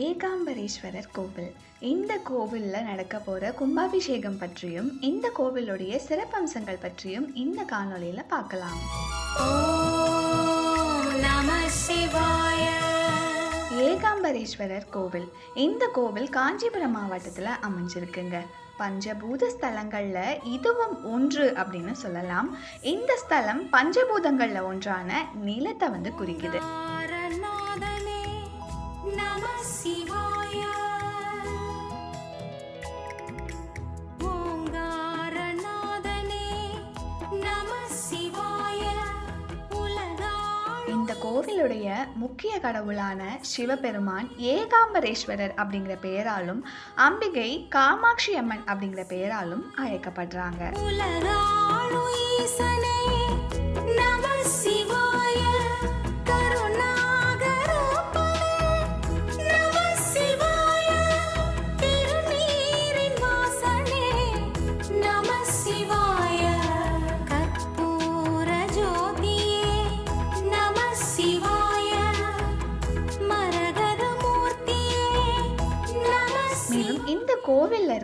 ஏகாம்பரேஸ்வரர் கோவில். இந்த கோவிலில் நடக்க போகிற கும்பாபிஷேகம் பற்றியும் இந்த கோவிலுடைய சிறப்பம்சங்கள் பற்றியும் இந்த காணொளியில் பார்க்கலாம். ஏகாம்பரேஸ்வரர் கோவில். இந்த கோவில் காஞ்சிபுரம் மாவட்டத்தில் அமைஞ்சிருக்குங்க. பஞ்சபூத ஸ்தலங்களில் இதுவும் ஒன்று அப்படின்னு சொல்லலாம். இந்த ஸ்தலம் பஞ்சபூதங்களில் ஒன்றான நிலத்தை வந்து குறிக்குது. கோவிலுடைய முக்கிய கடவுளான சிவபெருமான் ஏகாம்பரேஸ்வரர் அப்படிங்கிற பெயராலும் அம்பிகை காமாட்சி அம்மன் அப்படிங்கிற பெயராலும் அழைக்கப்படுறாங்க. உலகாளு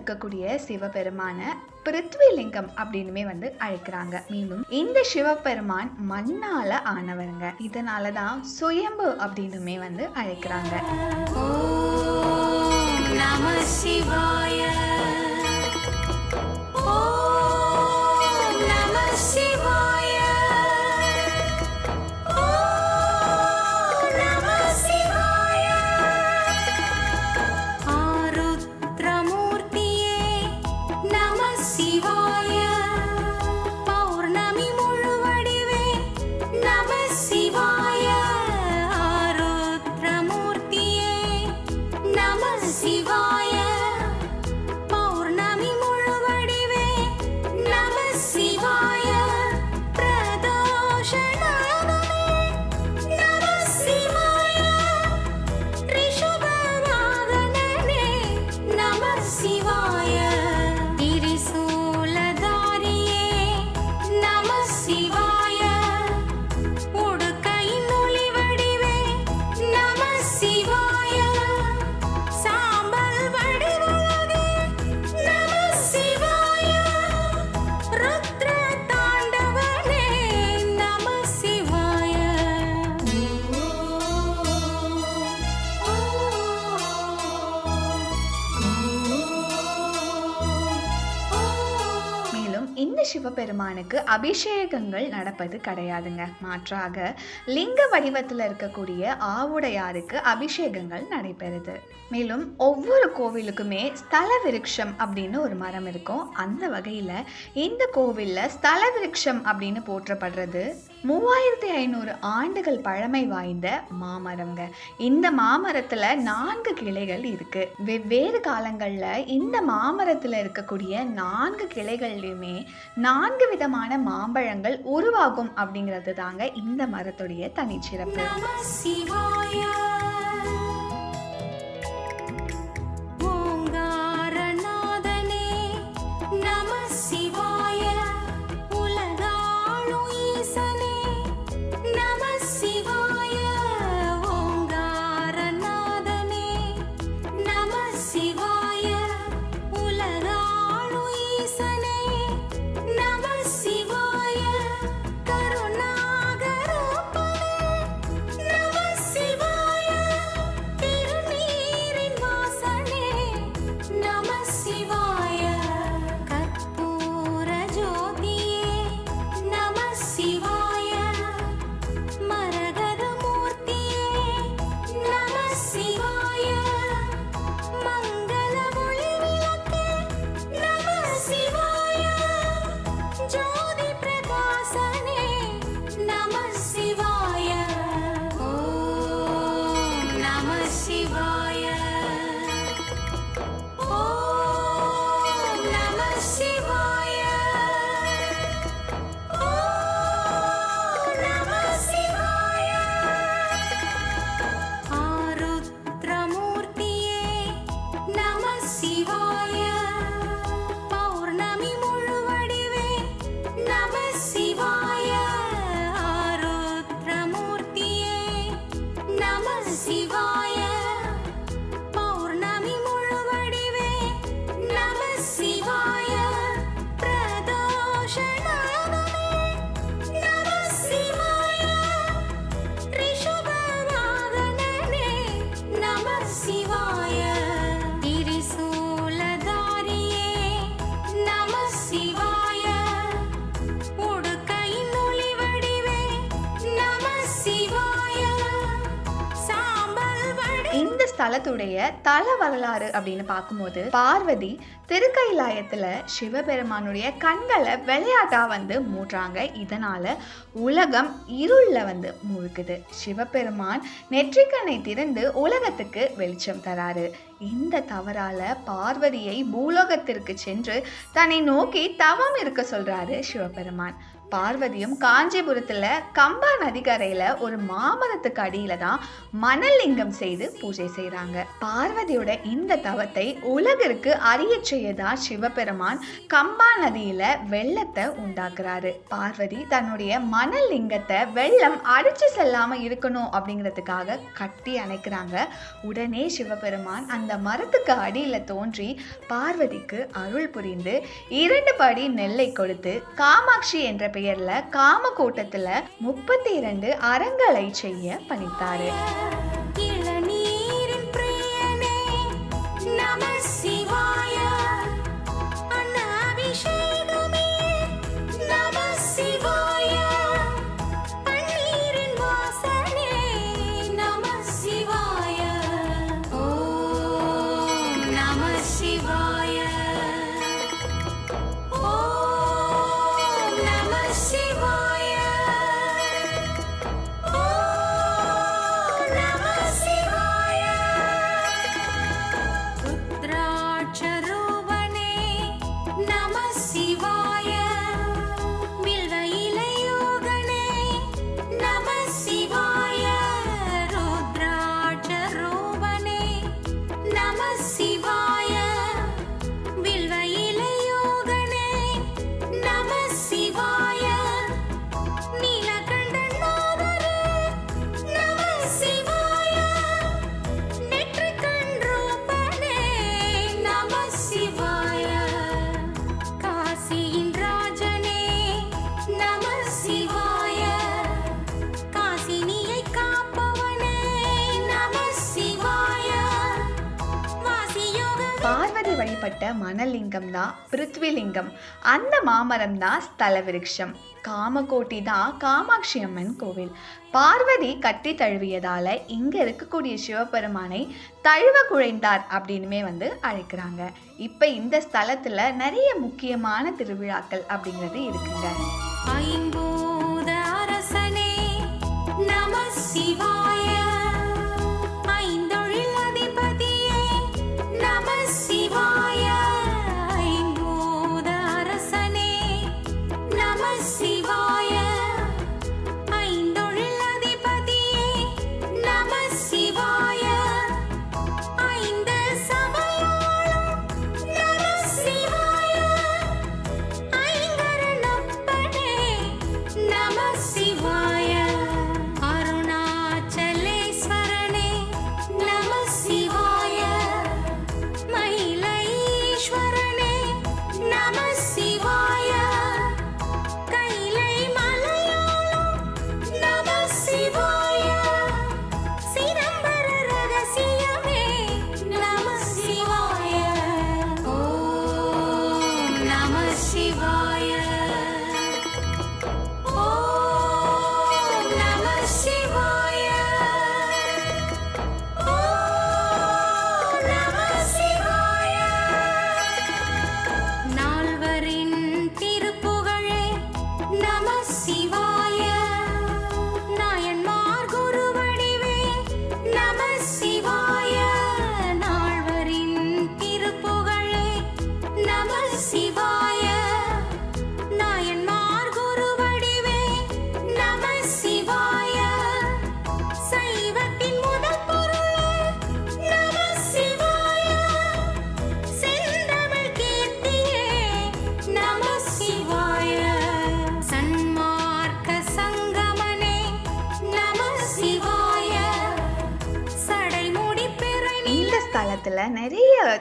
இருக்கக்கூடிய சிவபெருமான பிருத்விலிங்கம் அப்படின்னுமே வந்து அழைக்கிறாங்க. மேலும் இந்த சிவபெருமான் மண்ணால ஆனவருங்க. இதனால தான் சுயம்பு அப்படின்னுமே வந்து அழைக்கிறாங்க. ஓம் நம சிவாய. சிவபெருமானுக்கு அபிஷேகங்கள் நடப்பது கிடையாதுங்க. மாற்றாக லிங்க வடிவத்தில் இருக்கக்கூடிய ஆவுடையாருக்கு அபிஷேகங்கள் நடைபெறுது. மேலும் ஒவ்வொரு கோவிலுக்குமே ஸ்தல விருட்சம் அப்படின்னு ஒரு மரம் இருக்கும். அந்த வகையில் இந்த கோவிலில் ஸ்தல விருட்சம் அப்படின்னு போற்றப்படுறது மூவாயிரத்தி ஐநூறு ஆண்டுகள் பழமை வாய்ந்த மாமரம்ங்க. இந்த மாமரத்தில் நான்கு கிளைகள் இருக்கு. வெவ்வேறு காலங்களில் இந்த மாமரத்தில் இருக்கக்கூடிய நான்கு கிளைகள்லையுமே நான்கு விதமான மாம்பழங்கள் உருவாகும் அப்படிங்கிறது தாங்க இந்த மரத்துடைய தனிச்சிறப்பு. 谁 இந்த ஸ்தலத்துடைய தல வரலாறு அப்படின்னு பார்க்கும்போது பார்வதி திருக்கைலாயத்துல சிவபெருமானுடைய கண்களை விளையாட்டா வந்து மூடுறாங்க. இதனால உலகம் இருள்ல வந்து மூழ்குது. சிவபெருமான் நெற்றிக்கண்ணை திறந்து உலகத்துக்கு வெளிச்சம் தராரு. இந்த தவறால பார்வதியை பூலோகத்திற்கு சென்று தன்னை நோக்கி தவம் இருக்க சொல்றாரு சிவபெருமான். பார்வதியும் காஞ்சிபுரத்துல கம்பா நதிக்கரையில ஒரு மாமரத்துக்கு அடியில தான் மணல் லிங்கம் செய்து பூஜை செய்கிறாங்க பார்வதியோட இந்த தவத்தை உலகிற்கு அறிய செய்யதா சிவபெருமான் கம்பா நதியில வெள்ளத்தை உண்டாக்குறாரு. பார்வதி தன்னுடைய மணல் லிங்கத்தை வெள்ளம் அடிச்சு செல்லாம இருக்கணும் அப்படிங்கிறதுக்காக கட்டி அணைக்கிறாங்க. உடனே சிவபெருமான் அந்த மரத்துக்கு அடியில தோன்றி பார்வதிக்கு அருள் புரிந்து இரண்டு படி நெல்லை கொடுத்து காமாட்சி என்ற பெயர்ல காமகோட்டத்துல முப்பத்தி இரண்டு அறங்களை செய்ய பணித்தாரு. பார்வதி மணலிங்கம் தான் பிருத்விலிங்கம். அந்த மாமரம் தான் ஸ்தல விருட்சம் காமகோட்டி தான் காமாட்சி அம்மன் கோவில். பார்வதி கட்டி தழுவியதால இங்க இருக்கக்கூடிய சிவபெருமானை தழுவ குழைந்தார் அப்படின்னுமே வந்து அழைக்கிறாங்க. இப்ப இந்த ஸ்தலத்துல நிறைய முக்கியமான திருவிழாக்கள் அப்படிங்கிறது இருக்குங்க.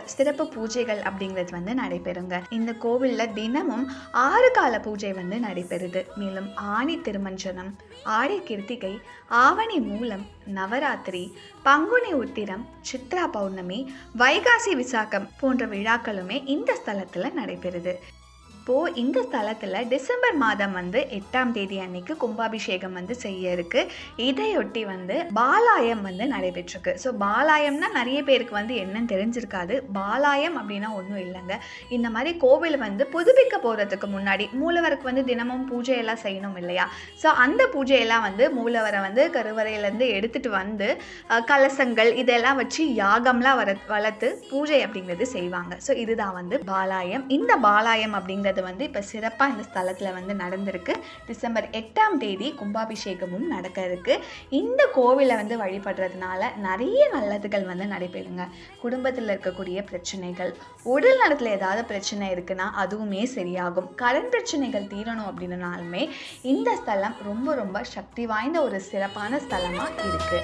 சிறப்பு பூஜைகள் அப்படிங்கிறது வந்து நடைபெறுங்க. இந்த கோவில்ல தினமும் ஆறு கால பூஜை வந்து நடைபெறுது. மேலும் ஆணி திருமஞ்சனம் ஆடி கிருத்திகை ஆவணி மூலம் நவராத்திரி பங்குனி உத்திரம் சித்ரா பௌர்ணமி வைகாசி விசாகம் போன்ற விழாக்களுமே இந்த ஸ்தலத்துல நடைபெறுது. இப்போது இந்த ஸ்தலத்தில் டிசம்பர் மாதம் வந்து எட்டாம் தேதி அன்னைக்கு கும்பாபிஷேகம் வந்து செய்ய இருக்கு. இதையொட்டி வந்து பாலாயம் வந்து நடைபெற்றிருக்கு. ஸோ பாலாயம்னா நிறைய பேருக்கு வந்து என்னன்னு தெரிஞ்சிருக்காது. பாலாயம் அப்படின்னா ஒன்றும் இல்லைங்க. இந்த மாதிரி கோவில் வந்து புதுப்பிக்க போகிறதுக்கு முன்னாடி மூலவருக்கு வந்து தினமும் பூஜையெல்லாம் செய்யணும் இல்லையா? ஸோ அந்த பூஜையெல்லாம் வந்து மூலவரை வந்து கருவறையிலேருந்து எடுத்துகிட்டு வந்து கலசங்கள் இதெல்லாம் வச்சு யாகம்லாம் வர வளர்த்து பூஜை அப்படிங்கிறது செய்வாங்க. ஸோ இதுதான் வந்து பாலாயம். இந்த பாலாயம் அப்படிங்கிறது வந்து இப்போ சிறப்பாக இந்த ஸ்தலத்தில் வந்து நடந்திருக்கு. டிசம்பர் எட்டாம் தேதி கும்பாபிஷேகமும் நடக்க இருக்கு இந்த கோவிலை வந்து வழிபடுறதுனால நிறைய நல்லதுகள் வந்து நடைபெறுங்க. குடும்பத்தில் இருக்கக்கூடிய பிரச்சனைகள் உடல் நலத்தில் ஏதாவது பிரச்சனை இருக்குன்னா அதுவுமே சரியாகும். கடன் பிரச்சனைகள் தீரணும் அப்படின்னாலுமே இந்த ஸ்தலம் ரொம்ப ரொம்ப சக்தி வாய்ந்த ஒரு சிறப்பான ஸ்தலமாக இருக்குது